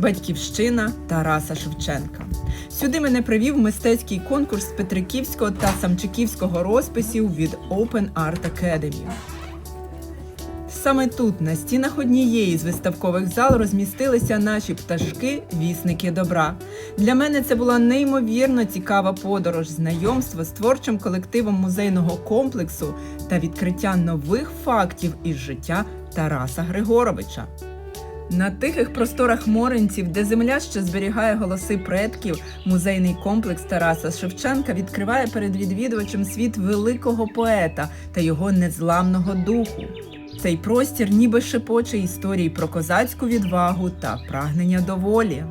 Батьківщина Тараса Шевченка. Сюди мене привів мистецький конкурс Петриківського та Самчиківського розписів від Open Art Academy. Саме тут, на стінах однієї з виставкових зал, розмістилися наші пташки, вісники добра. Для мене це була неймовірно цікава подорож, знайомство з творчим колективом музейного комплексу та відкриття нових фактів із життя Тараса Григоровича. На тихих просторах Моринців, де земля ще зберігає голоси предків, музейний комплекс Тараса Шевченка відкриває перед відвідувачем світ великого поета та його незламного духу. Цей простір ніби шепоче історії про козацьку відвагу та прагнення до волі.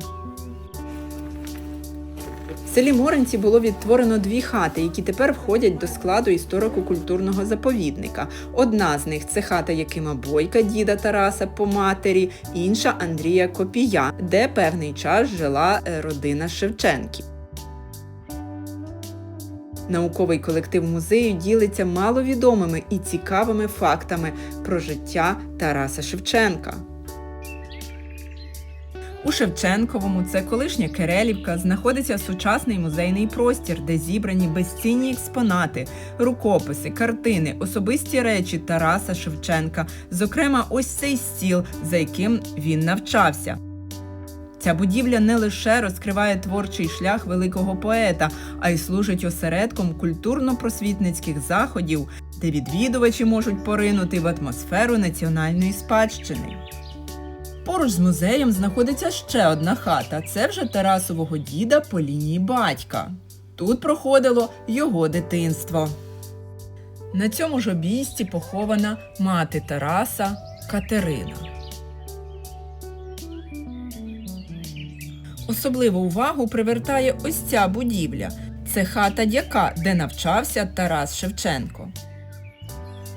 В селі Моринці було відтворено дві хати, які тепер входять до складу історико-культурного заповідника. Одна з них це хата Якима Бойка, діда Тараса по матері, інша Андрія Копія, де певний час жила е, родина Шевченків. Науковий колектив музею ділиться маловідомими і цікавими фактами про життя Тараса Шевченка. У Шевченковому, це колишня Керелівка, знаходиться сучасний музейний простір, де зібрані безцінні експонати, рукописи, картини, особисті речі Тараса Шевченка, зокрема, ось цей стіл, за яким він навчався. Ця будівля не лише розкриває творчий шлях великого поета, а й служить осередком культурно-просвітницьких заходів, де відвідувачі можуть поринути в атмосферу національної спадщини. Поруч з музеєм знаходиться ще одна хата. Це вже Тарасового діда по лінії батька. Тут проходило його дитинство. На цьому ж обійсті похована мати Тараса Катерина. Особливу увагу привертає ось ця будівля. Це хата дяка, де навчався Тарас Шевченко.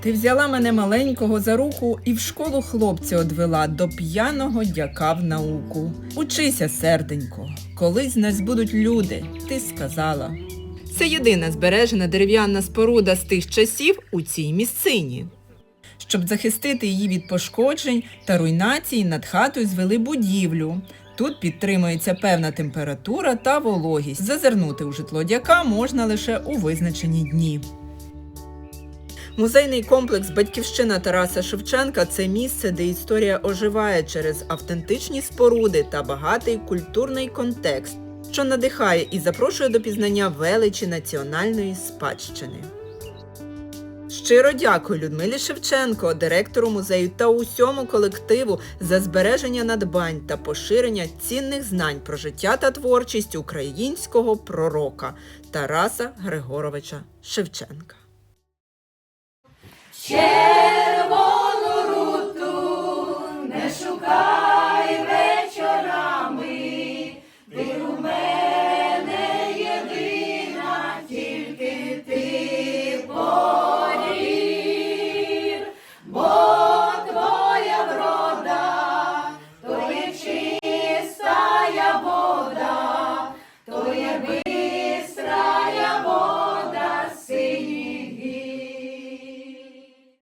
Ти взяла мене маленького за руку і в школу хлопця одвела до п'яного дяка в науку. Учися, серденько, колись нас будуть люди, ти сказала. Це єдина збережена дерев'яна споруда з тих часів у цій місцині. Щоб захистити її від пошкоджень та руйнації, над хатою звели будівлю. Тут підтримується певна температура та вологість. Зазирнути у житло дяка можна лише у визначені дні. Музейний комплекс Батьківщина Тараса Шевченка це місце, де історія оживає через автентичні споруди та багатий культурний контекст, що надихає і запрошує до пізнання величі національної спадщини. Щиро дякую Людмилі Шевченко, директору музею та усьому колективу за збереження надбань та поширення цінних знань про життя та творчість українського пророка Тараса Григоровича Шевченка. Share.